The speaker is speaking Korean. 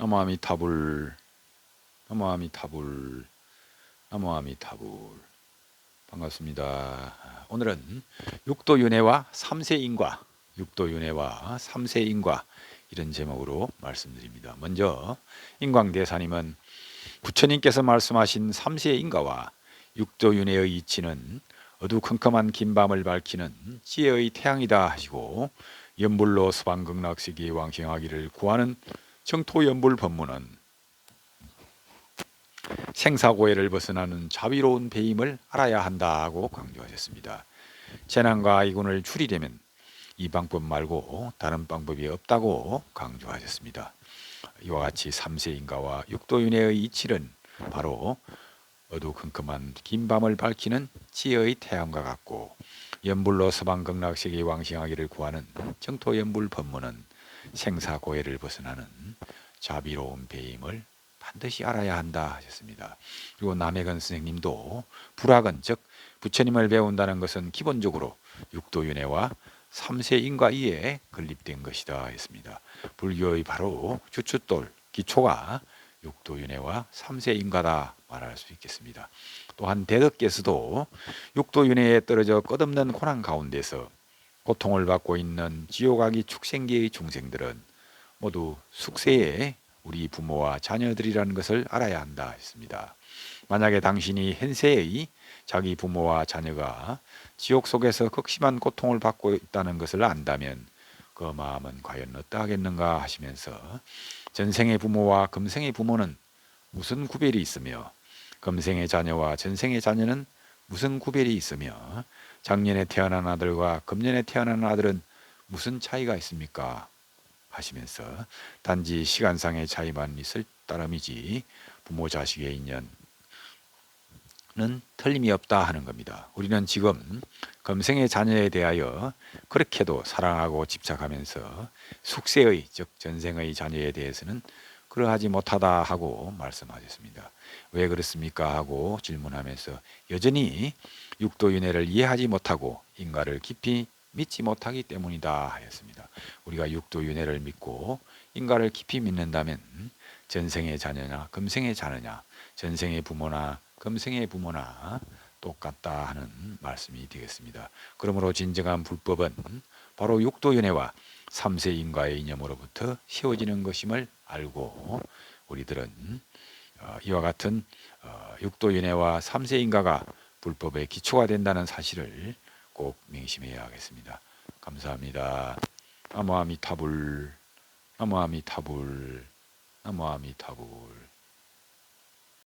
나무아미타불 나무아미타불 나무아미타불 반갑습니다. 오늘은 육도윤회와 삼세인과 육도윤회와 삼세인과 이런 제목으로 말씀드립니다. 먼저 인광대사님은 부처님께서 말씀하신 삼세인가와 육도윤회의 이치는 어두컴컴한 긴 밤을 밝히는 지혜의 태양이다 하시고 연불로 서방극락세계에 왕생하기를 구하는 정토연불 법문은 생사고해를 벗어나는 자비로운 배임을 알아야 한다고 강조하셨습니다. 재난과 이군을 줄이려면 이 방법 말고 다른 방법이 없다고 강조하셨습니다. 이와 같이 삼세인가와 육도윤회의 이치는 바로 어두컴컴한 긴 밤을 밝히는 지혜의 태양과 같고 연불로 서방 극락세계 왕생하기를 구하는 정토연불 법문은 생사고해를 벗어나는 자비로운 배임을 반드시 알아야 한다 하셨습니다. 그리고 남해근 선생님도 불학은 즉 부처님을 배운다는 것은 기본적으로 육도윤회와 삼세인과 이에 건립된 것이다 했습니다. 불교의 바로 주춧돌 기초가 육도윤회와 삼세인가다 말할 수 있겠습니다. 또한 대덕께서도 육도윤회에 떨어져 끝없는 고난 가운데서 고통을 받고 있는 지옥아기 축생계의 중생들은 모두 숙세에 우리 부모와 자녀들이라는 것을 알아야 한다 했습니다. 만약에 당신이 현세의 자기 부모와 자녀가 지옥 속에서 극심한 고통을 받고 있다는 것을 안다면 그 마음은 과연 어떠하겠는가 하시면서 전생의 부모와 금생의 부모는 무슨 구별이 있으며 금생의 자녀와 전생의 자녀는 무슨 구별이 있으며 작년에 태어난 아들과 금년에 태어난 아들은 무슨 차이가 있습니까? 하시면서 단지 시간상의 차이만 있을 따름이지 부모 자식의 인연은 틀림이 없다 하는 겁니다. 우리는 지금 금생의 자녀에 대하여 그렇게도 사랑하고 집착하면서 숙세의 즉 전생의 자녀에 대해서는 그러하지 못하다 하고 말씀하셨습니다. 왜 그렇습니까? 하고 질문하면서 여전히 육도윤회를 이해하지 못하고 인가를 깊이 믿지 못하기 때문이다 하였습니다. 우리가 육도윤회를 믿고 인가를 깊이 믿는다면 전생의 자녀냐 금생의 자녀냐 전생의 부모나 금생의 부모나 똑같다 하는 말씀이 되겠습니다. 그러므로 진정한 불법은 바로 육도윤회와 삼세 인과의 이념으로부터 세워지는 것임을 알고 우리들은 어, 이와 같은 어, 육도윤회와 삼세인가가 불법의 기초가 된다는 사실을 꼭 명심해야 하겠습니다. 감사합니다. 나무아미타불 나무아미타불 나무아미타불